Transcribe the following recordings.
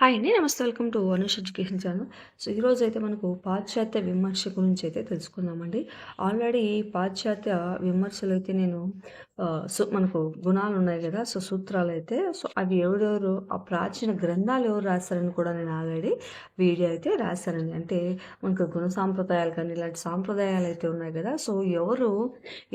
Hi అండి నమస్తే welcome to Anush education channel so ఈరోజు అయితే మనకు పాశ్చాత్య విమర్శ గురించి అయితే తెలుసుకుందామండి. ఆల్రెడీ పాశ్చాత్య విమర్శలు అయితే నేను సో మనకు గుణాలు ఉన్నాయి కదా సో సూత్రాలు అయితే సో అవి ఎవరెవరు ఆ ప్రాచీన గ్రంథాలు ఎవరు రాశారని కూడా నేను ఆల్రెడీ వీడియో అయితే రాశానండి. అంటే మనకు గుణ సాంప్రదాయాలు కానీ ఇలాంటి సాంప్రదాయాలు అయితే ఉన్నాయి కదా సో ఎవరు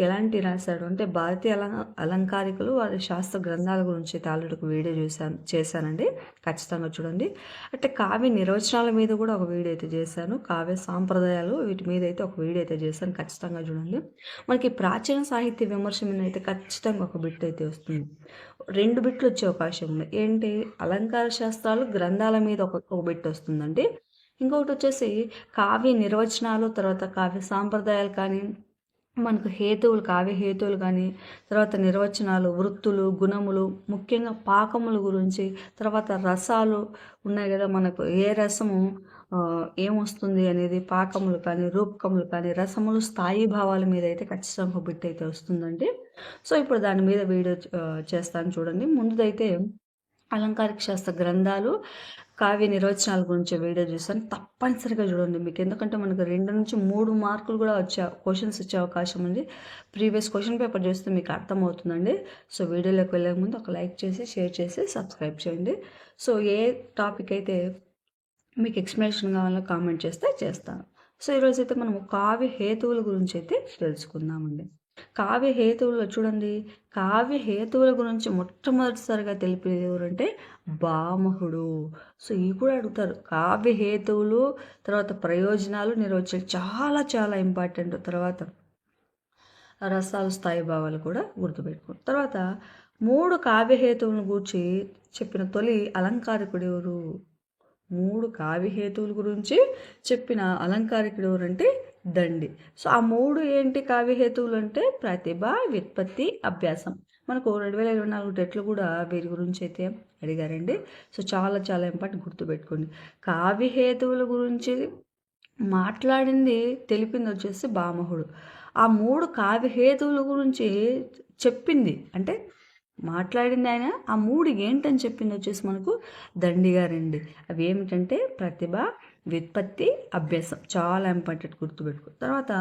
ఎలాంటి రాశాడు అంటే భారతీయ అలం అలంకారికులు వారి శాస్త్ర గ్రంథాల గురించి అయితే ఆల్రెడీ ఒక వీడియో చూశాను చేశానండి. ఖచ్చితంగా చూడండి. అంటే కావ్య నిర్వచనాల మీద కూడా ఒక వీడియో అయితే చేశాను. కావ్య సాంప్రదాయాలు వీటి మీద అయితే ఒక వీడియో అయితే చేశాను. ఖచ్చితంగా చూడండి. మనకి ప్రాచీన సాహిత్య విమర్శ మీద అయితే ఖచ్చితంగా ఒక బిట్ అయితే వస్తుంది. రెండు బిట్లు వచ్చే అవకాశం ఉంది. ఏంటి? అలంకార శాస్త్రాలు గ్రంథాల మీద ఒక ఒక బిట్ వస్తుందండి. ఇంకొకటి వచ్చేసి కావ్య నిర్వచనాలు తర్వాత కావ్య సాంప్రదాయాలు కానీ మనకు హేతువులు కావ్య హేతువులు కానీ తర్వాత నిర్వచనాలు వృత్తులు గుణములు ముఖ్యంగా పాకముల గురించి తర్వాత రసాలు ఉన్నాయి కదా మనకు. ఏ రసము? ఏమొస్తుంది అనేది పాకములు కానీ రూపకములు కానీ రసములు స్థాయి భావాల మీద అయితే ఖచ్చితంగా బిట్ అయితే వస్తుందండి. సో ఇప్పుడు దాని మీద వీడియో చేస్తాను చూడండి. ముందుదైతే అలంకారిక శాస్త్ర గ్రంథాలు కావ్య నిర్వచనాల గురించి వీడియో చూస్తాను. తప్పనిసరిగా చూడండి మీకు. ఎందుకంటే మనకు రెండు నుంచి మూడు మార్కులు కూడా వచ్చే క్వశ్చన్స్ వచ్చే అవకాశం ఉంది. ప్రీవియస్ క్వశ్చన్ పేపర్ చూస్తే మీకు అర్థమవుతుందండి. సో వీడియోలోకి వెళ్ళే ముందు ఒక లైక్ చేసి షేర్ చేసి సబ్స్క్రైబ్ చేయండి. సో ఏ టాపిక్ అయితే మీకు ఎక్స్ప్లెనేషన్ కావాలో కామెంట్ చేస్తే చేస్తాను. సో ఈరోజు అయితే మనం కావ్య హేతువుల గురించి అయితే తెలుసుకుందామండి. కావ్య హేతువుల్లో చూడండి. కావ్య హేతువుల గురించి మొట్టమొదటిసారిగా తెలిపేది ఎవరంటే బామహుడు. సో ఇవి కూడా అడుగుతారు. కావ్య హేతువులు తర్వాత ప్రయోజనాలు నిర్వచనాలు చాలా చాలా ఇంపార్టెంట్. తర్వాత రసాలు స్థాయి భావాలు కూడా గుర్తుపెట్టుకోండి. తర్వాత మూడు కావ్యహేతువులను గూర్చి చెప్పిన తొలి అలంకారికుడు ఎవరు? మూడు కావ్యహేతువుల గురించి చెప్పిన అలంకారికుడు ఎవరంటే దండి. సో ఆ మూడు ఏంటి కావ్యహేతువులు అంటే ప్రతిభ వ్యుత్పత్తి అభ్యాసం. మనకు రెండు వేల ఇరవై నాలుగు టెట్లు కూడా వీరి గురించి అయితే అడిగారండి. సో చాలా చాలా ఇంపార్టెంట్ గుర్తుపెట్టుకోండి కావ్యహేతువుల గురించి మాట్లాడింది తెలిపింది వచ్చేసి బామహుడు. ఆ మూడు కావ్యహేతువుల గురించి చెప్పింది అంటే మాట్లాడింది ఆయన ఆ మూడు ఏంటని చెప్పింది వచ్చేసి మనకు దండిగారండి అవి ఏమిటంటే ప్రతిభ వ్యుత్పత్తి అభ్యాసం. చాలా ఇంపార్టెంట్ గుర్తుపెట్టుకో. తర్వాత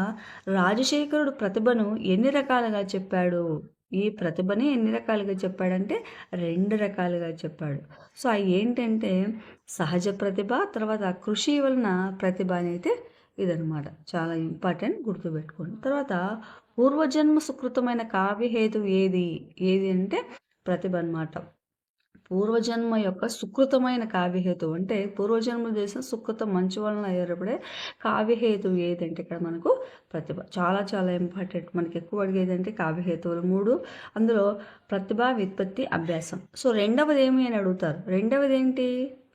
రాజశేఖరుడు ప్రతిభను ఎన్ని రకాలుగా చెప్పాడు? ఈ ప్రతిభని ఎన్ని రకాలుగా చెప్పాడంటే రెండు రకాలుగా చెప్పాడు. సో అవి ఏంటంటే సహజ ప్రతిభ తర్వాత కృషి వలన ప్రతిభ అని ఇదనమాట చాలా ఇంపార్టెంట్ గుర్తుపెట్టుకోండి. తర్వాత పూర్వజన్మ సుకృతమైన కావ్యహేతు ఏది? ఏది అంటే ప్రతిభ అనమాట పూర్వజన్మ యొక్క సుకృతమైన కావ్యహేతు అంటే పూర్వజన్మ చేసిన సుకృత మంచి వలన ఏర్పడే కావ్యహేతు ఏదంటే ఇక్కడ మనకు ప్రతిభ చాలా చాలా ఇంపార్టెంట్. మనకి ఎక్కువ అడిగేది అంటే కావ్యహేతువులు మూడు. అందులో ప్రతిభ విత్పత్తి అభ్యాసం. సో రెండవది ఏమి అని అడుగుతారు? రెండవది ఏంటి?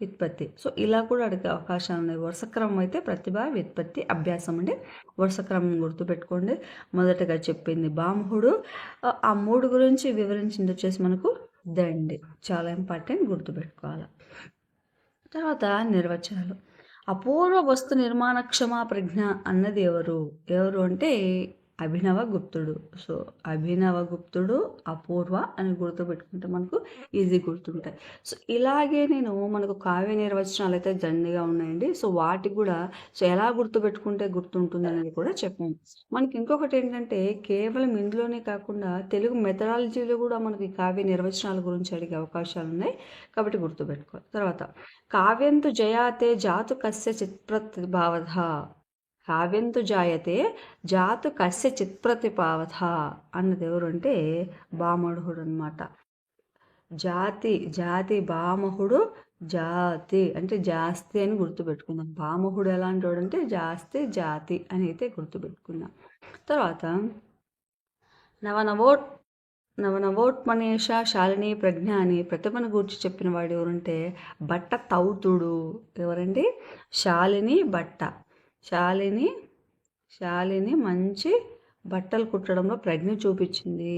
వ్యుత్పత్తి. సో ఇలా కూడా అడిగే అవకాశాలు ఉన్నాయి. వరుస క్రమం అయితే ప్రతిభ వ్యుత్పత్తి అభ్యాసం అండి. వరుస క్రమం గుర్తుపెట్టుకోండి. మొదటగా చెప్పింది బాంహుడు ఆ- ఆ మూడు గురించి వివరించింది వచ్చేసి మనకు దండి. చాలా ఇంపార్టెంట్ గుర్తుపెట్టుకోవాలి. తర్వాత నిర్వచనాలు. అపూర్వ వస్తు నిర్మాణ క్షమా ప్రజ్ఞ అన్నది ఎవరు? ఎవరు అంటే అభినవ గుప్తుడు. సో అభినవ గుప్తుడు అపూర్వ అని గుర్తుపెట్టుకుంటే మనకు ఈజీ గుర్తుంటాయి. సో ఇలాగే నేను మనకు కావ్య నిర్వచనాలు అయితే దండిగా ఉన్నాయండి. సో వాటికి కూడా సో ఎలా గుర్తుపెట్టుకుంటే గుర్తుంటుంది అనేది కూడా చెప్పాను. మనకి ఇంకొకటి ఏంటంటే కేవలం ఇందులోనే కాకుండా తెలుగు మెథడాలజీలో కూడా మనకి కావ్య నిర్వచనాల గురించి అడిగే అవకాశాలు ఉన్నాయి. కాబట్టి గుర్తుపెట్టుకోవాలి తర్వాత కావ్యంతు జయాతే జాతు కస్య చిత్ప్రతిభావధ కావ్యంతు జాయతే జాతు కస్య చిత్ప్రతిపావత అన్నది ఎవరు అంటే బామడుహుడు అనమాట జాతి జాతి బామహుడు జాతి అంటే జాస్తి అని గుర్తుపెట్టుకుందాం. బామహుడు ఎలాంటి వాడు అంటే జాస్తి జాతి అని అయితే గుర్తుపెట్టుకుందాం. తర్వాత నవనవోట్ నవనవోత్మనేష శాలిని ప్రజ్ఞ అని ప్రతిభను గూర్చి చెప్పిన వాడు ఎవరంటే బట్ట తౌతుడు. ఎవరండి? శాలిని బట్ట. శాలిని శాలిని మంచి బట్టలు కుట్టడంలో ప్రజ్ఞ చూపించింది.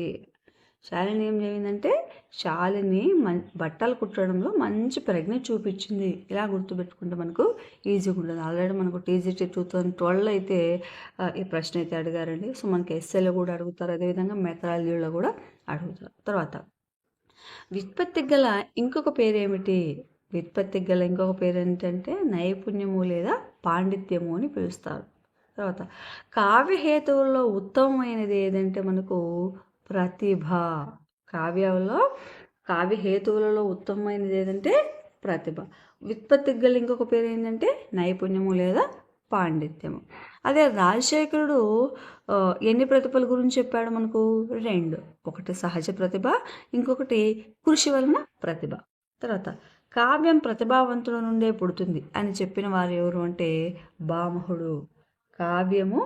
శాలిని ఏం చేయిందంటే శాలిని మం బట్టలు కుట్టడంలో మంచి ప్రజ్ఞ చూపించింది. ఇలా గుర్తుపెట్టుకుంటే మనకు ఈజీగా ఉంటుంది ఆల్రెడీ మనకు టీజీటీ టూ థౌజండ్ ట్వెల్వ్ అయితే ఈ ప్రశ్న అయితే అడిగారండి. సో మనకి ఎస్ఏలో కూడా అడుగుతారు. అదేవిధంగా మెథడాలజీలో కూడా అడుగుతారు. తర్వాత విత్పత్తికి గల ఇంకొక పేరు ఏమిటి వ్యుత్పత్తికి గల ఇంకొక పేరు ఏంటంటే నైపుణ్యము లేదా పాండిత్యము అని పిలుస్తారు. తర్వాత కావ్యహేతువుల్లో ఉత్తమమైనది ఏదంటే మనకు ప్రతిభ. కావ్యంలో కావ్యహేతువులలో ఉత్తమమైనది ఏదంటే ప్రతిభ. వ్యుత్పత్తికి గల ఇంకొక పేరు ఏంటంటే నైపుణ్యము లేదా పాండిత్యము. అదే రాజశేఖరుడు ఎన్ని ప్రతిభల గురించి చెప్పాడు మనకు? రెండు. ఒకటి సహజ ప్రతిభ ఇంకొకటి కృషి వలన ప్రతిభ. తర్వాత కావ్యం ప్రతిభావంతుల నుండే పుడుతుంది అని చెప్పిన వారు ఎవరు అంటే బామహుడు. కావ్యము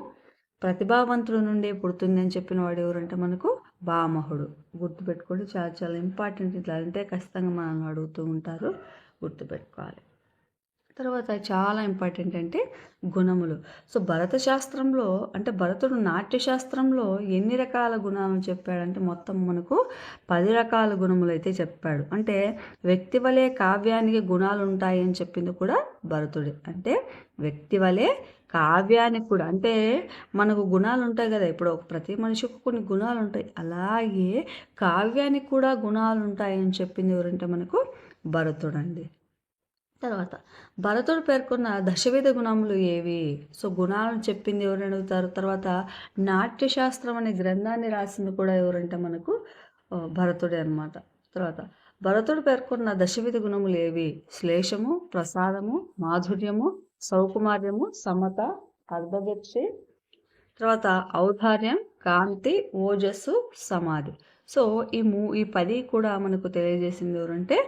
ప్రతిభావంతుల నుండే పుడుతుంది అని చెప్పిన వాడు ఎవరంటే మనకు బామహుడు. గుర్తుపెట్టుకోండి చాలా చాలా ఇంపార్టెంట్ ఇట్లా అంటే ఖచ్చితంగా మనల్ని అడుగుతూ ఉంటారు. గుర్తుపెట్టుకోవాలి. తర్వాత చాలా ఇంపార్టెంట్ అంటే గుణములు. సో భరత శాస్త్రంలో అంటే భరతుడు నాట్యశాస్త్రంలో ఎన్ని రకాల గుణాలను చెప్పాడంటే మొత్తం మనకు పది రకాల గుణములు అయితే చెప్పాడు. అంటే వ్యక్తి వలె కావ్యానికి గుణాలు ఉంటాయి అని చెప్పింది కూడా భరతుడే. అంటే వ్యక్తి వలె కావ్యానికి కూడా అంటే మనకు గుణాలు ఉంటాయి కదా. ఇప్పుడు ప్రతి మనిషికి కొన్ని గుణాలు ఉంటాయి. అలాగే కావ్యానికి కూడా గుణాలు ఉంటాయి అని చెప్పింది ఎవరంటే మనకు భరతుడండి. తర్వాత భరతుడు పేర్కొన్న దశవిధ గుణములు ఏవి? సో గుణాలను చెప్పింది ఎవరు అడుగుతారు? తర్వాత నాట్యశాస్త్రం అనే గ్రంథాన్ని రాసింది కూడా ఎవరంటే మనకు భరతుడే అనమాట తర్వాత భరతుడు పేర్కొన్న దశవిధ గుణములు ఏవి? శ్లేషము ప్రసాదము మాధుర్యము సౌకుమార్యము సమత అర్ధదక్షి తర్వాత ఔదార్యం కాంతి ఓజస్సు సమాధి. సో ఈ మూ ఈ పది కూడా మనకు తెలియజేసింది ఎవరంటే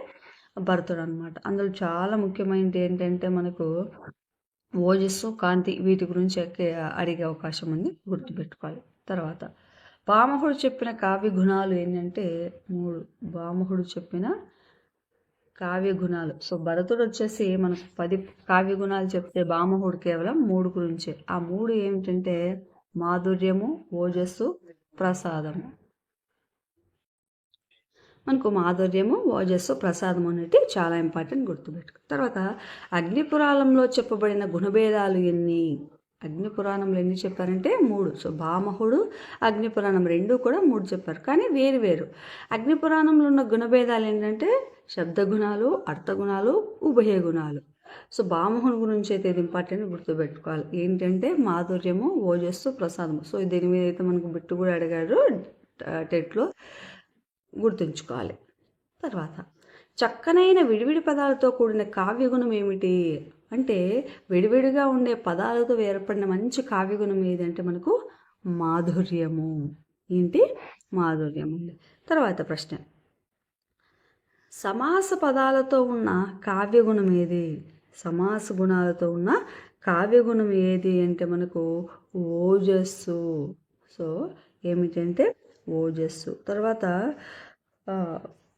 భరతుడు అనమాట అందులో చాలా ముఖ్యమైనది ఏంటంటే మనకు ఓజస్సు కాంతి వీటి గురించి అడిగే అవకాశం ఉంది. గుర్తుపెట్టుకోవాలి. తర్వాత బామహుడు చెప్పిన కావ్య గుణాలు ఏంటంటే మూడు. బామహుడు చెప్పిన కావ్య గుణాలు. సో భరతుడు వచ్చేసి మనకు పది కావ్య గుణాలు చెప్తే బామహుడు కేవలం మూడు గురించే. ఆ మూడు ఏమిటంటే మాధుర్యము ఓజస్సు ప్రసాదము. మనకు మాధుర్యము ఓజస్సు ప్రసాదం అనేటివి చాలా ఇంపార్టెంట్ గుర్తుపెట్టుకో. తర్వాత అగ్నిపురాణంలో చెప్పబడిన గుణభేదాలు ఎన్ని? అగ్నిపురాణంలో ఎన్ని చెప్పారంటే మూడు. సో భామహుడు అగ్నిపురాణం రెండు కూడా మూడు చెప్పారు. కానీ వేరు వేరు. అగ్నిపురాణంలో ఉన్న గుణభేదాలు ఏంటంటే శబ్దగుణాలు అర్థగుణాలు ఉభయ గుణాలు. సో బామోహన్ గురించి అయితే ఇది ఇంపార్టెంట్ గుర్తుపెట్టుకోవాలి. ఏంటంటే మాధుర్యము ఓజస్సు ప్రసాదము. సో దీని మీద అయితే మనకు బిట్టు కూడా అడిగారు టెట్లో. గుర్తుంచుకోవాలి. తర్వాత చక్కనైన విడివిడి పదాలతో కూడిన కావ్యగుణం ఏమిటి? అంటే విడివిడిగా ఉండే పదాలతో ఏర్పడిన మంచి కావ్యగుణం ఏదంటే మనకు మాధుర్యము. ఏంటి? మాధుర్యం తర్వాత ప్రశ్న. సమాస పదాలతో ఉన్న కావ్యగుణం ఏది? సమాస గుణాలతో ఉన్న కావ్యగుణం ఏది అంటే మనకు ఓజస్సు. సో ఏమిటంటే ఓజస్సు. తర్వాత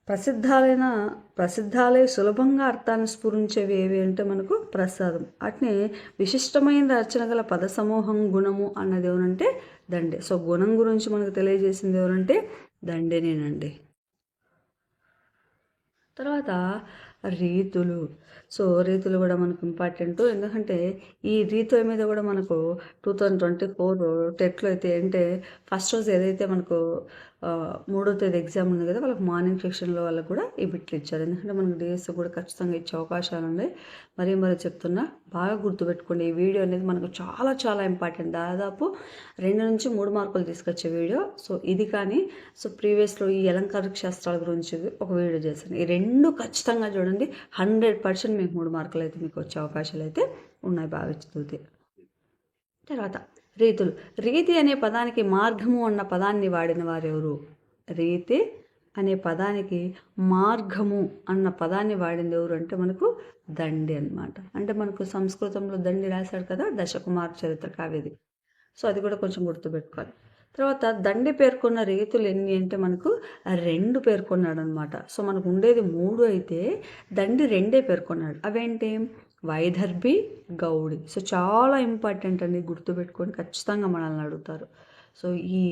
ప్రసిద్ధాలైన ప్రసిద్ధాలే సులభంగా అర్థాన్ని స్ఫురించేవి ఏవి అంటే మనకు ప్రసాదం. అట్నే విశిష్టమైన రచన గల పద సమూహం గుణము అన్నది ఏమనంటే దండే. సో గుణం గురించి మనకు తెలియజేసింది ఎవరంటే దండేనేనండి. తర్వాత రీతులు. సో రీతులు కూడా మనకు ఇంపార్టెంట్. ఎందుకంటే ఈ రీతుల మీద కూడా మనకు టూ థౌజండ్ ట్వంటీ ఫోర్ టెట్లో అయితే అంటే ఫస్ట్ రోజు ఏదైతే మనకు మూడో తేదీ ఎగ్జామ్ ఉంది కదా వాళ్ళకి మార్నింగ్ సెక్షన్లో వాళ్ళకి కూడా ఈ బిట్లు ఇచ్చారు. ఎందుకంటే మనకు డిఎస్ కూడా ఖచ్చితంగా ఇచ్చే అవకాశాలు ఉన్నాయి. మరీ మరీ చెప్తున్నా బాగా గుర్తుపెట్టుకోండి. ఈ వీడియో అనేది మనకు చాలా చాలా ఇంపార్టెంట్. దాదాపు రెండు నుంచి మూడు మార్కులు తీసుకొచ్చే వీడియో. సో ఇది కానీ సో ప్రీవియస్లో ఈ అలంకారిక శాస్త్రాల గురించి ఒక వీడియో చేశాను. ఈ రెండు ఖచ్చితంగా చూడండి. హండ్రెడ్ పర్సెంట్ మీకు మూడు మార్కులు అయితే మీకు వచ్చే అవకాశాలు అయితే ఉన్నాయి బాగా చదివితే. తర్వాత రీతులు. రీతి అనే పదానికి మార్గము అన్న పదాన్ని వాడిన వారెవరు? రీతి అనే పదానికి మార్గము అన్న పదాన్ని వాడింది ఎవరు అంటే మనకు దండి అనమాట అంటే మనకు సంస్కృతంలో దండి రాశాడు కదా దశకుమార్ చరిత్ర కావ్యది. సో అది కూడా కొంచెం గుర్తుపెట్టుకోవాలి. తర్వాత దండి పేర్కొన్న రీతులు ఎన్ని అంటే మనకు రెండు పేర్కొన్నాడు అనమాట సో మనకు ఉండేది మూడు అయితే దండి రెండే పేర్కొన్నాడు. అవేంటి? వైదర్భి గౌడి. సో చాలా ఇంపార్టెంట్ అండి గుర్తుపెట్టుకొని ఖచ్చితంగా మనల్ని అడుగుతారు. సో ఈ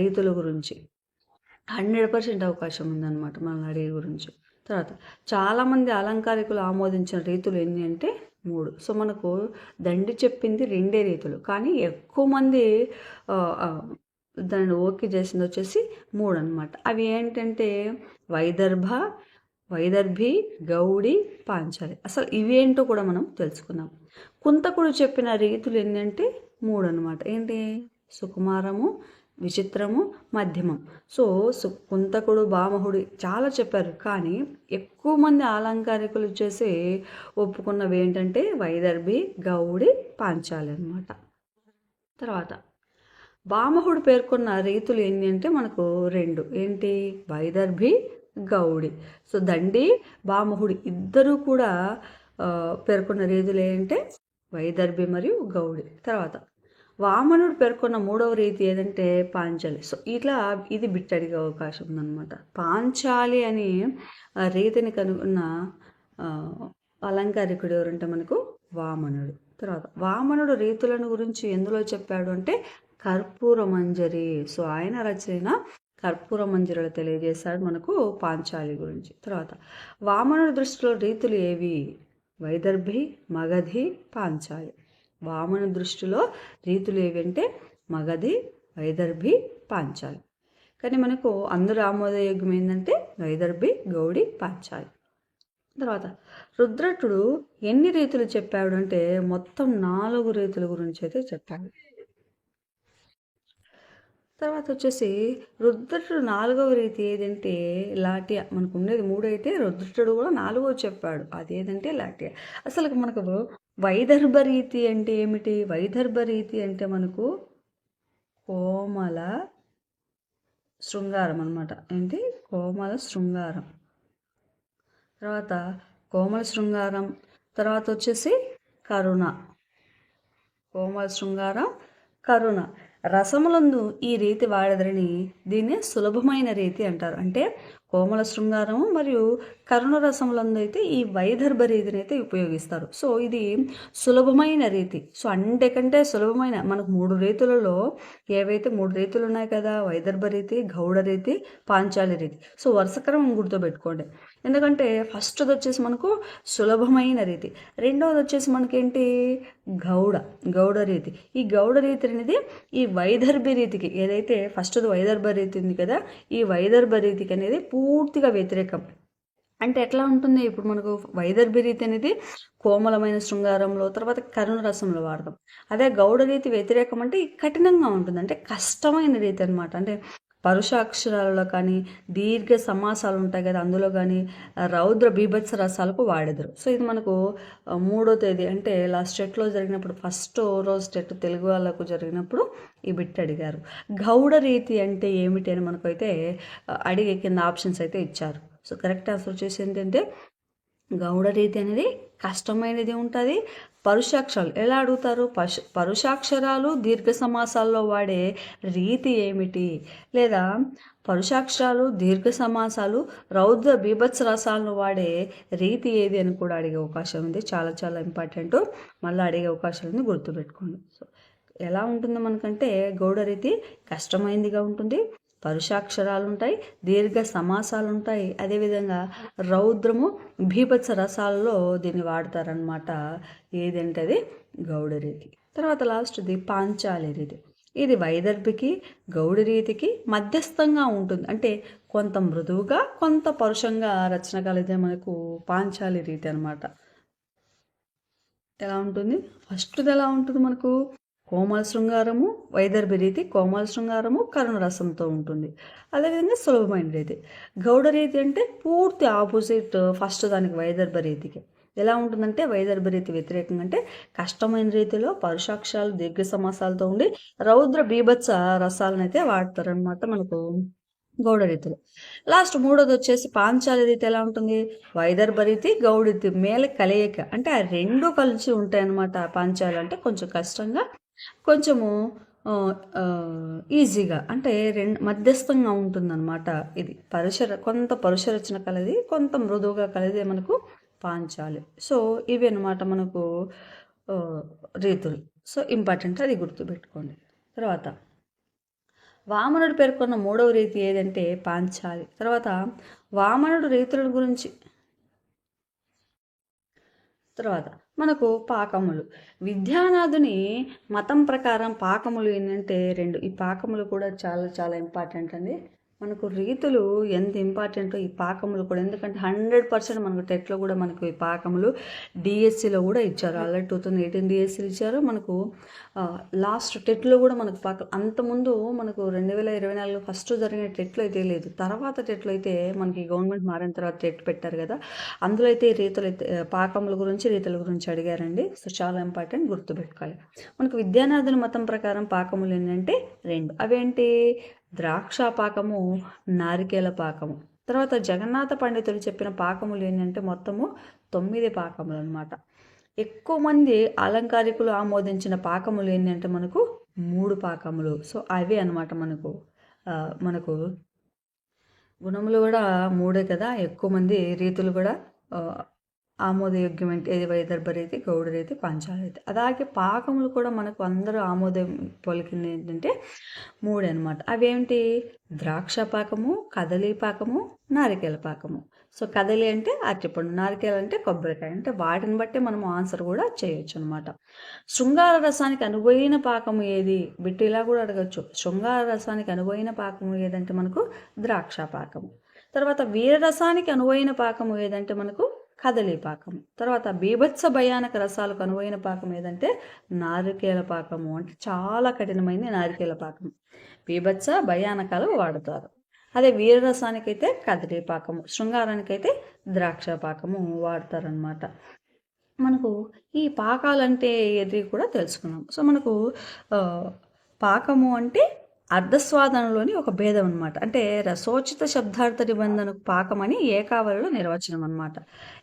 రీతుల గురించి. హండ్రెడ్ పర్సెంట్ అవకాశం ఉందన్నమాట మనల్ని అడిగే గురించి. తర్వాత చాలామంది అలంకారికులు ఆమోదించిన రీతులు ఎన్ని అంటే మూడు. సో మనకు దండి చెప్పింది రెండే రీతులు. కానీ ఎక్కువ మంది దాన్ని ఓకే చేసింది వచ్చేసి మూడు అనమాట అవి ఏంటంటే వైదర్భ వైదర్భి గౌడి పాంచాలి. అసలు ఇవేంటో కూడా మనం తెలుసుకుందాం. కుంతకుడు చెప్పిన రీతులు ఏంటంటే మూడు అనమాట ఏంటి? సుకుమారము విచిత్రము మధ్యమం. సో సు కుంతకుడు బామహుడు చాలా చెప్పారు. కానీ ఎక్కువ మంది అలంకారికులు వచ్చేసి ఒప్పుకున్నవి ఏంటంటే వైదర్భి గౌడి పాంచాలి అనమాట తర్వాత బామహుడు పేర్కొన్న రీతులు ఏంటి అంటే మనకు రెండు. ఏంటి? వైదర్భి గౌడి. సో దండి బామహుడి ఇద్దరూ కూడా పేర్కొన్న రీతులు ఏంటంటే వైదర్భి మరియు గౌడి. తర్వాత వామనుడు పేర్కొన్న మూడవ రీతి ఏదంటే పాంచాలి. సో ఇట్లా ఇది బిట్ అడిగే అవకాశం ఉందన్నమాట. పాంచాలి అని రీతిని కనుగొన్న అలంకారికుడు ఎవరంటే మనకు? వామనుడు. తర్వాత వామనుడు రీతులను గురించి ఎందులో చెప్పాడు అంటే కర్పూర మంజరి సో ఆయన రచన కర్పూర మంజరులు తెలియజేశాడు మనకు పాంచాలి గురించి. తర్వాత వామనుడి దృష్టిలో రీతులు ఏవి? వైదర్భి మగధి పాంచాలి. వామన దృష్టిలో రీతులు ఏవంటే మగధి వైదర్భి పాంచాలి. కానీ మనకు అందరు ఆమోదయోగ్యం ఏంటంటే వైదర్భి గౌడి పాంచాలి. తర్వాత రుద్రటుడు ఎన్ని రీతులు చెప్పాడు అంటే మొత్తం నాలుగు రీతుల గురించి అయితే చెప్పాడు. తర్వాత వచ్చేసి రుద్రుడు నాలుగవ రీతి ఏదంటే లాటియా. మనకు ఉండేది మూడైతే రుద్రుడు కూడా నాలుగో చెప్పాడు. అదేదంటే లాటియా. అసలు మనకు వైదర్భ రీతి అంటే ఏమిటి? వైదర్భ రీతి అంటే మనకు కోమల శృంగారం అనమాట ఏంటి? కోమల శృంగారం. తర్వాత కోమల శృంగారం. తర్వాత వచ్చేసి కరుణ. కోమల శృంగారం కరుణ. రసములందు ఈ రీతి వాడదని దీన్ని సులభమైన రీతి అంటారు. అంటే కోమల శృంగారము మరియు కరుణ అయితే ఈ వైదర్భ రీతిని అయితే ఉపయోగిస్తారు. సో ఇది సులభమైన రీతి. సో అంటే కంటే సులభమైన మనకు మూడు రీతులలో ఏవైతే మూడు రీతులు ఉన్నాయి కదా వైదర్భ రీతి గౌడ రీతి పాంచాలి రీతి. సో వరుసక్రమం గుర్తుపెట్టుకోండి. ఎందుకంటే ఫస్ట్ది వచ్చేసి మనకు సులభమైన రీతి. రెండవది వచ్చేసి మనకేంటి? గౌడ గౌడ రీతి. ఈ గౌడ రీతి అనేది ఈ వైదర్భ రీతికి ఏదైతే ఫస్ట్ది వైదర్భ రీతి ఉంది కదా ఈ వైదర్భ రీతికి అనేది పూర్తిగా వ్యతిరేకం. అంటే ఎట్లా ఉంటుంది? ఇప్పుడు మనకు వైదర్భి రీతి అనేది కోమలమైన శృంగారంలో తర్వాత కరుణ రసంలో వాడతాం. అదే గౌడ రీతి వ్యతిరేకం అంటే కఠినంగా ఉంటుంది. అంటే కష్టమైన రీతి అనమాట అంటే పరుషాక్షరాలలో కానీ దీర్ఘ సమాసాలు ఉంటాయి కదా అందులో కానీ రౌద్ర బీభత్స రసాలకు వాడెదరు. సో ఇది మనకు మూడో తేదీ అంటే లాస్ట్ స్టెట్లో జరిగినప్పుడు ఫస్ట్ రోజు స్టెట్ తెలుగు వాళ్ళకు జరిగినప్పుడు ఈ బిట్ అడిగారు. గౌడ రీతి అంటే ఏమిటి అని మనకైతే అడిగే కింద ఆప్షన్స్ అయితే ఇచ్చారు. సో కరెక్ట్ ఆన్సర్ వచ్చేసి ఏంటంటే గౌడ రీతి అనేది కష్టమైనది ఉంటుంది. పరుషాక్షరాలు ఎలా అడుగుతారు? పశు పరుషాక్షరాలు దీర్ఘ సమాసాల్లో వాడే రీతి ఏమిటి? లేదా పరుషాక్షరాలు దీర్ఘ సమాసాలు రౌద్ర బీభత్స రసాలను వాడే రీతి ఏది అని కూడా అడిగే అవకాశం ఉంది. చాలా చాలా ఇంపార్టెంట్. మళ్ళీ అడిగే అవకాశం ఉంది. గుర్తుపెట్టుకోండి. సో ఎలా ఉంటుంది మనకంటే గౌడ రీతి కష్టమైనదిగా ఉంటుంది. పరుషాక్షరాలు ఉంటాయి దీర్ఘ సమాసాలు ఉంటాయి అదేవిధంగా రౌద్రము భీభత్స రసాలలో దీన్ని వాడతారనమాట ఏదంటే అది గౌడ రీతి తర్వాత లాస్ట్ది పాంచాలి రీతి ఇది వైదర్భికి గౌడి రీతికి మధ్యస్థంగా ఉంటుంది. అంటే కొంత మృదువుగా కొంత పరుషంగా రచన కలిగితే మనకు పాంచాలి రీతి అనమాట ఎలా ఉంటుంది? ఫస్ట్ది ఎలా ఉంటుంది మనకు? కోమల శృంగారము వైదర్భి రీతి కోమల శృంగారము కరుణ రసంతో ఉంటుంది. అదేవిధంగా సులభమైన రీతి గౌడ రీతి అంటే పూర్తి ఆపోజిట్ ఫస్ట్ దానికి వైదర్భ రీతికి ఎలా ఉంటుందంటే వైదర్భ రీతి వ్యతిరేకంగా అంటే కష్టమైన రీతిలో పరుషాక్షాలు దీర్ఘ సమాసాలతో ఉండి రౌద్ర బీభత్స రసాలను అయితే వాడతారనమాట మనకు గౌడ రీతిలో. లాస్ట్ మూడోది వచ్చేసి పాంచాల రీతి ఎలా ఉంటుంది? వైదర్భ రీతి గౌడ రీతి మేల కలయిక. అంటే ఆ రెండు కలిసి ఉంటాయన్నమాట పాంచాలు. అంటే కొంచెం కష్టంగా కొంచెము ఈజీగా అంటే రెండు మధ్యస్థంగా ఉంటుందన్నమాట ఇది. పరుష కొంత పరుషరచన కలది కొంత మృదువుగా కలది మనకు పాంచాలి. సో ఇవి అనమాట మనకు రీతులు. సో ఇంపార్టెంట్ అది గుర్తుపెట్టుకోండి. తర్వాత వామనుడు పేర్కొన్న మూడవ రీతి ఏదంటే పాంచాలి. తర్వాత వామనుడు రీతుల గురించి తర్వాత మనకు పాకములు. విద్యానాథుని మతం ప్రకారం పాకములు ఏంటంటే రెండు. ఈ పాకములు కూడా చాలా చాలా ఇంపార్టెంట్ అండి. మనకు రీతులు ఎంత ఇంపార్టెంటో ఈ పాకములు కూడా. ఎందుకంటే హండ్రెడ్ పర్సెంట్ మనకు టెట్లో కూడా మనకు ఈ పాకములు డిఎస్సిలో కూడా ఇచ్చారు. ఆల్రెడీ టూ థౌజండ్ ఎయిటీన్ డిఎస్సీలు ఇచ్చారు. మనకు లాస్ట్ టెట్లో కూడా మనకు పాక అంతకుముందు మనకు రెండు వేల ఇరవై నాలుగు ఫస్ట్ జరిగిన టెట్లో అయితే లేదు. తర్వాత టెట్లో అయితే మనకి గవర్నమెంట్ మారిన తర్వాత టెట్ పెట్టారు కదా. అందులో అయితే రీతులు అయితే పాకముల గురించి రీతుల గురించి అడిగారండి. సో చాలా ఇంపార్టెంట్ గుర్తుపెట్టుకోవాలి. మనకు విద్యానాథుల మతం ప్రకారం పాకములు ఏంటంటే రెండు. అవేంటి? ద్రాక్ష పాకము నారికేల పాకము. తర్వాత జగన్నాథ పండితులు చెప్పిన పాకములు ఏంటంటే మొత్తము తొమ్మిది పాకములు అనమాట ఎక్కువ మంది అలంకారికులు ఆమోదించిన పాకములు ఏంటంటే మనకు మూడు పాకములు. సో అవే అనమాట మనకు. మనకు గుణములు కూడా మూడే కదా. ఎక్కువ మంది రీతులు కూడా ఆమోదయోగ్యమైన ఏది వైదర్భరైతే గౌడరైతే పంచాలైతే అలాగే పాకములు కూడా మనకు అందరూ ఆమోదం పలికింది ఏంటంటే మూడు అనమాట అవేంటి ద్రాక్ష పాకము కదలీ పాకము నారికేల పాకము. సో కదలి అంటే అరటిపండు నారికేల అంటే కొబ్బరికాయ. అంటే వాటిని బట్టి మనం ఆన్సర్ కూడా చేయొచ్చు అనమాట శృంగార రసానికి అనువైన పాకము ఏది? బిట్టు ఇలా కూడా అడగచ్చు. శృంగార రసానికి అనువైన పాకము ఏదంటే మనకు ద్రాక్ష పాకము. తర్వాత వీరరసానికి అనువైన పాకము ఏదంటే మనకు కదలి పాకం తర్వాత బీభత్స భయానక రసాలకు అనువైన పాకం ఏదంటే నారికేల పాకము. అంటే చాలా కఠినమైనది నారికేల పాకం. బీభత్స భయానకాలు వాడతారు. అదే వీరరసానికైతే కదలి పాకము. శృంగారానికైతే ద్రాక్ష పాకము వాడతారనమాట మనకు ఈ పాకాలంటే ఏది కూడా తెలుసుకున్నాం. సో మనకు పాకము అంటే అర్ధస్వాదనలోని ఒక భేదం అనమాట అంటే రసోచిత శబ్దార్థ నిబంధన పాకమని ఏకావలిలో నిర్వచనం అనమాట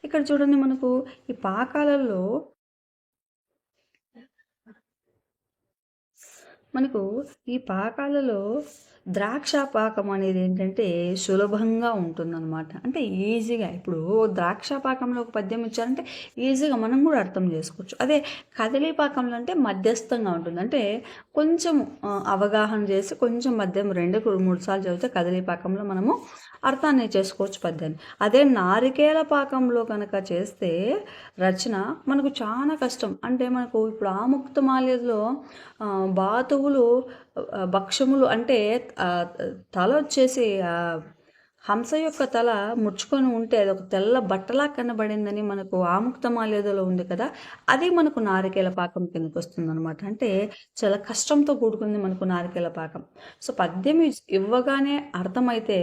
ఇక్కడ చూడండి మనకు ఈ పాకాలలో మనకు ఈ పాకాలలో ద్రాక్ష పాకం అనేది ఏంటంటే సులభంగా ఉంటుందన్నమాట. అంటే ఈజీగా ఇప్పుడు ద్రాక్ష పాకంలో ఒక పద్యం ఇచ్చారంటే ఈజీగా మనం కూడా అర్థం చేసుకోవచ్చు. అదే కదలీ పాకంలో అంటే మధ్యస్థంగా ఉంటుంది. అంటే కొంచెం అవగాహన చేసి కొంచెం మద్యం రెండు మూడు సార్లు చదివితే కదలీ పాకంలో మనము అర్థాన్ని చేసుకోవచ్చు పద్యాన్ని. అదే నారికేల పాకంలో కనుక చేస్తే రచన మనకు చాలా కష్టం. అంటే మనకు ఇప్పుడు ఆముక్త మాల్యలో బాతువులు భక్షములు అంటే తల వచ్చేసి హంస యొక్క తల ముడుచుకొని ఉంటే అది ఒక తెల్ల బట్టలా కనబడిందని మనకు ఆముక్తమాలేదలో ఉంది కదా అది మనకు నారికేల పాకం కిందకి వస్తుంది అనమాట అంటే చాలా కష్టంతో కూడుకుంది మనకు నారికేల పాకం. సో పద్యం ఇవ్వగానే అర్థమైతే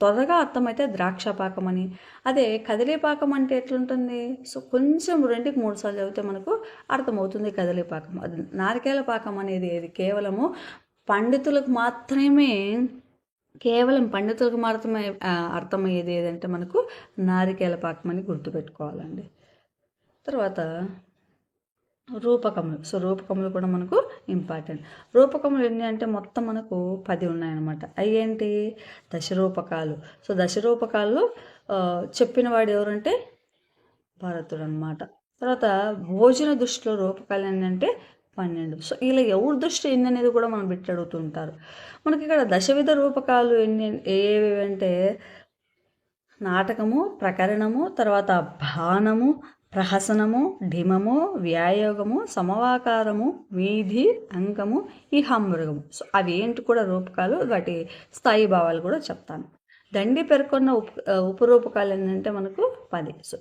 త్వరగా అర్థమైతే ద్రాక్ష పాకం అని అదే కదిలే పాకం అంటే ఎట్లుంటుంది? సో కొంచెం రెండుకి మూడు సార్లు చదివితే మనకు అర్థమవుతుంది కదిలే పాకం. అది నారికేల పాకం అనేది కేవలము పండితులకు మాత్రమే కేవలం పండితులకు మాత్రమే అర్థమయ్యేది ఏదంటే మనకు నారికేల పాకం అని గుర్తుపెట్టుకోవాలండి. తర్వాత రూపకములు. సో రూపకములు కూడా మనకు ఇంపార్టెంట్. రూపకములు ఎన్ని అంటే మొత్తం మనకు పది ఉన్నాయన్నమాట. అవి ఏంటి? దశరూపకాలు. సో దశరూపకాలు చెప్పిన వాడు ఎవరంటే భరతుడు అనమాట తర్వాత భోజన దృష్టిలో రూపకాలు ఏంటంటే పన్నెండు. సో ఇలా ఎవరి దృష్టి ఎన్ని అనేది కూడా మనం పెట్టి అడుగుతుంటారు మనకి ఇక్కడ దశవిధ రూపకాలు ఎన్ని ఏవి అంటే నాటకము ప్రకరణము తర్వాత బాణము ప్రహసనము ఢిమము వ్యాయోగము సమవాకారము వీధి అంకము ఈ హమ్మృగము సో అవి ఏంటి కూడా రూపకాలు వాటి స్థాయి భావాలు కూడా చెప్తాను. దండి పేర్కొన్న ఉప ఉపరూపకాలు ఏంటంటే మనకు పది. సో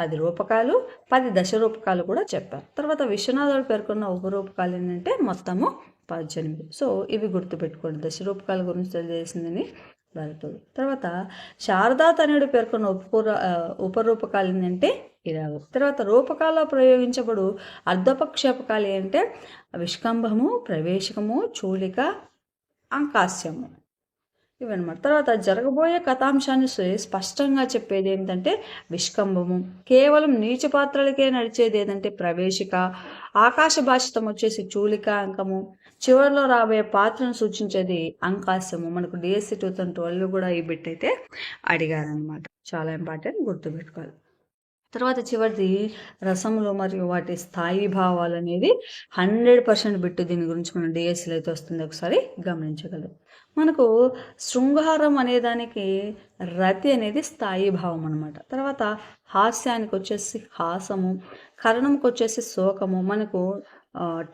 పది రూపకాలు పది దశ రూపకాలు కూడా చెప్పారు. తర్వాత విశ్వనాథుడు పేర్కొన్న ఉపరూపకాలు ఏంటంటే మొత్తము పద్దెనిమిది. సో ఇవి గుర్తుపెట్టుకోండి. దశ రూపకాల గురించి తెలియజేసిందని భరతుడు తర్వాత శారదా తనుడు పేర్కొన్న ఉపపూర ఉపరూపకాలు ఏంటంటే ఇరావు తర్వాత రూపకాల్లో ప్రయోగించబడు అర్ధపక్షేపకాలు ఏంటంటే విష్కంభము ప్రవేశకము చూలిక అంకాస్యము ఇవన్నమాట తర్వాత జరగబోయే కథాంశాన్ని స్పష్టంగా చెప్పేది ఏంటంటే విష్కంభము. కేవలం నీచ పాత్రలకే నడిచేది ఏంటంటే ప్రవేశిక ఆకాశ భాషితం వచ్చేసి చూలిక అంకము. చివరిలో రాబోయే పాత్రను సూచించేది అంకాశము. మనకు డిఎస్సి టూ థౌసండ్ ట్వెల్వ్ కూడా ఈ బిట్ అయితే అడిగారనమాట చాలా ఇంపార్టెంట్ గుర్తుపెట్టుకోవాలి. తర్వాత చివరిది రసములు మరియు వాటి స్థాయి భావాలు అనేది హండ్రెడ్ పర్సెంట్ బిట్టు దీని గురించి మనం డిఎస్సీలో అయితే వస్తుంది. ఒకసారి గమనించగలరు. మనకు శృంగారం అనేదానికి రతి అనేది స్థాయి భావం అనమాట తర్వాత హాస్యానికి వచ్చేసి హాసము కరణంకి వచ్చేసి శోకము. మనకు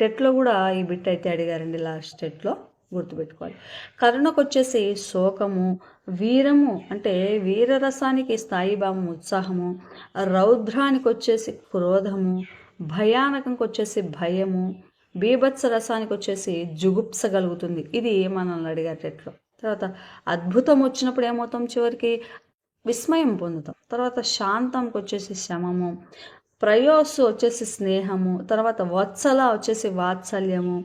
టెట్లో కూడా ఈ బిట్ అయితే అడిగారండి లాస్ట్ టెట్లో గుర్తుపెట్టుకోవాలి. కరుణకు వచ్చేసి శోకము వీరము అంటే వీరరసానికి స్థాయి భావం ఉత్సాహము. రౌద్రానికి వచ్చేసి క్రోధము భయానకంకి వచ్చేసి భయము బీభత్స రసానికి వచ్చేసి జుగుప్స కలుగుతుంది ఇది మనల్ని అడిగేటట్లు తర్వాత అద్భుతం వచ్చినప్పుడు ఏమవుతాం చివరికి? విస్మయం పొందుతాం. తర్వాత శాంతంకి వచ్చేసి శమము ప్రయోసు వచ్చేసి స్నేహము తర్వాత వత్సల వచ్చేసి వాత్సల్యము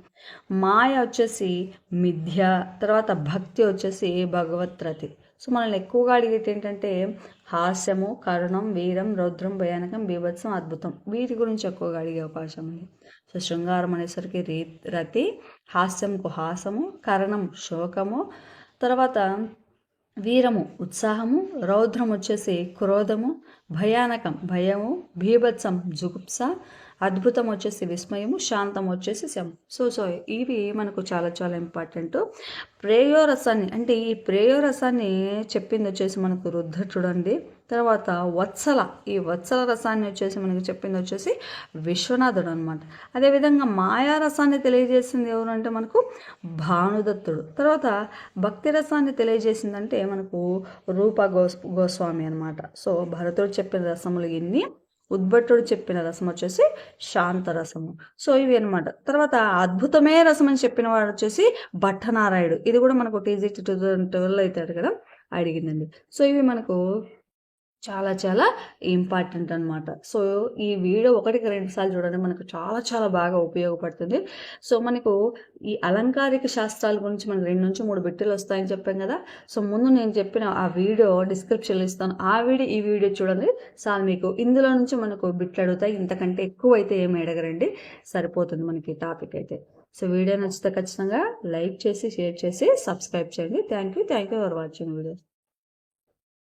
మాయ వచ్చేసి మిథ్య తర్వాత భక్తి వచ్చేసి భగవత్రతి. సో మనల్ని ఎక్కువగా అడిగేది ఏంటంటే హాస్యము కరుణం వీరం రౌద్రం భయానకం బీభత్సం అద్భుతం. వీటి గురించి ఎక్కువగా అడిగే అవకాశం ఉంది. సో శృంగారం అనేసరికి రీ రతి హాస్యంకు హాసము కరణం శోకము తర్వాత వీరము ఉత్సాహము రౌద్రం వచ్చేసి క్రోధము భయానకం భయము భీభత్సం జుగుప్స అద్భుతం వచ్చేసి విస్మయము శాంతం వచ్చేసి శం సో సో ఇవి మనకు చాలా చాలా ఇంపార్టెంట్. ప్రేయోరసాన్ని అంటే ఈ ప్రేయోరసాన్ని చెప్పింది వచ్చేసి మనకు రుద్ర చూడండి. తర్వాత వత్సల. ఈ వత్సల రసాన్ని వచ్చేసి మనకి చెప్పింది వచ్చేసి విశ్వనాథుడు అనమాట అదేవిధంగా మాయా రసాన్ని తెలియజేసింది ఎవరు అంటే మనకు భానుదత్తుడు. తర్వాత భక్తి రసాన్ని తెలియజేసిందంటే మనకు రూప గోస్ గోస్వామి అనమాట సో భరతుడు చెప్పిన రసములు ఇన్ని ఉద్భట్టుడు చెప్పిన రసం వచ్చేసి శాంత రసము. సో ఇవి అనమాట తర్వాత అద్భుతమే రసం అని చెప్పిన వాడు వచ్చేసి భట్టనారాయుడు ఇది కూడా మనకు టీజీ టూ థౌజండ్ ట్వెల్వ్ అవుతాడు కదా అడిగిందండి. సో ఇవి మనకు చాలా చాలా ఇంపార్టెంట్ అనమాట సో ఈ వీడియో ఒకటికి రెండు సార్లు చూడండి. మనకు చాలా చాలా బాగా ఉపయోగపడుతుంది. సో మనకు ఈ అలంకారిక శాస్త్రాల గురించి మనకు రెండు నుంచి మూడు బిట్టలు వస్తాయని చెప్పాం కదా. సో ముందు నేను చెప్పిన ఆ వీడియో డిస్క్రిప్షన్లో ఇస్తాను. ఆ వీడియో ఈ వీడియో చూడండి. సార్ మీకు ఇందులో నుంచి మనకు బిట్లు అడుగుతాయి. ఇంతకంటే ఎక్కువ అయితే ఏమి అడగరండి. సరిపోతుంది మనకి టాపిక్ అయితే. సో వీడియో నచ్చితే ఖచ్చితంగా లైక్ చేసి షేర్ చేసి సబ్స్క్రైబ్ చేయండి. Thank you thank you for watching videos